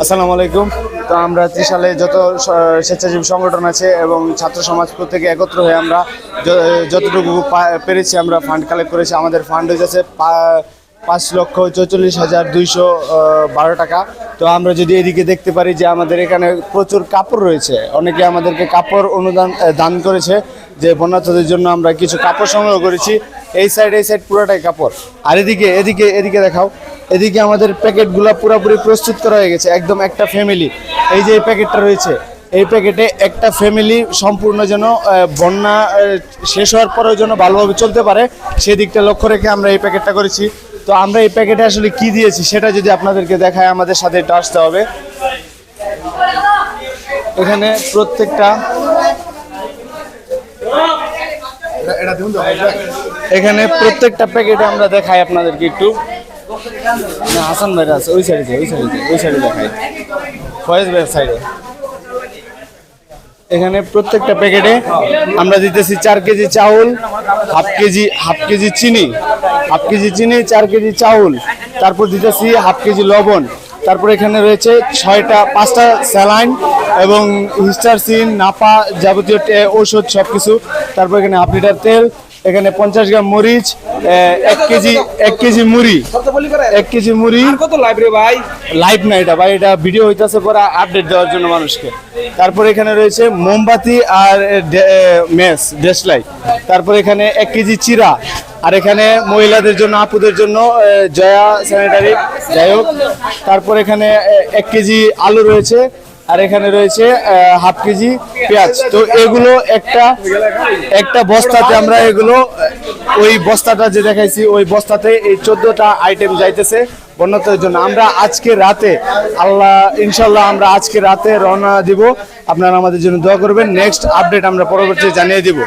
আসসালামু আলাইকুম। তো আমরা ত্রিশালে যত স্বেচ্ছাসেবী সংগঠন আছে এবং ছাত্র সমাজ প্রত্যেকে একত্র হয়ে আমরা যতটুকু পেরেছি আমরা ফান্ড কালেক্ট করেছি, আমাদের ফান্ড হয়ে যাচ্ছে পা- পাঁচ লক্ষ চৌচল্লিশ হাজার দুইশো বারো টাকা। তো আমরা যদি এদিকে দেখতে পারি যে আমাদের এখানে প্রচুর কাপড় রয়েছে, অনেকে আমাদেরকে কাপড় অনুদান দান করেছে যে বন্যার্থদের জন্য আমরা কিছু কাপড় সংগ্রহ করেছি। এই সাইড এই সাইড পুরোটাই কাপড়। আর এদিকে এদিকে এদিকে দেখাও। এদিকে আমাদের প্যাকেটগুলো পুরোপুরি প্রস্তুত করা হয়ে গেছে, একদম একটা ফ্যামিলি এই যে এই প্যাকেটটা রয়েছে, এই প্যাকেটে একটা ফ্যামিলি সম্পূর্ণ যেন বন্যা শেষ হওয়ার পরেও যেন ভালোভাবে চলতে পারে, সেদিকটা লক্ষ্য রেখে আমরা এই প্যাকেটটা করেছি। তো আমরা এই প্যাকেটে আসলে কি দিয়েছি, সেটা যদি আপনাদেরকে দেখায়, আমাদের সাথে একটু আসতে হবে। এখানে প্রত্যেকটা এখানে প্রত্যেকটা প্যাকেটে আমরা দেখাই আপনাদেরকে একটু। না, হাসান ভাইরা আছে, ওই সাইডে ওই সাইডে ওই সাইডে দেখাই। ফয়েজ ভাইয়ের সাইডে। এখানে প্রত্যেকটা প্যাকেটে আমরা দিতেছি চার কেজি চাউল, হাফ কেজি হাফ কেজি চিনি, হাফ কেজি চিনি, চার কেজি চাউল, তারপর দিতেছি হাফ কেজি লবণ, তারপর এখানে রয়েছে ছয়টা, পাঁচটা স্যালাইন এবং হিস্টারসিন নাপা যাবতীয় ঔষধ সব কিছু তারপর এখানে হাফ লিটার তেল এখানে পঞ্চাশ গ্রাম মরিচ এক কেজি এক কেজি মুড়ি এক কেজি মুড়ি। কত লাইব্রেরি ভাই? লাইভ না এটা ভাই এটা ভিডিও হইতাছে পরে আপডেট দেওয়ার জন্য মানুষকে। তারপরে এখানে রয়েছে মোমবাতি আর মেস ডেস লাইট তারপর এখানে এক কেজি চিরা। আর এখানে মহিলাদের জন্য আপুদের জন্য জয়া স্যানিটারি যাই হোক তারপর এখানে এক কেজি আলু রয়েছে। আর এখানে রয়েছে হাফ কেজি পেঁয়াজ। তো এগুলো একটা একটা বস্তাতে আমরা এগুলো ওই বস্তাটা যে দেখাইছি, ওই বস্তাতে এই চোদ্দটা আইটেম যাইতেছে বন্যতের জন্য। আমরা আজকে রাতে, আল্লাহ ইনশাল্লাহ আমরা আজকে রাতে রওনা দিব। আপনারা আমাদের জন্য দোয়া করবেন। নেক্সট আপডেট আমরা পরবর্তী জানিয়ে দিব।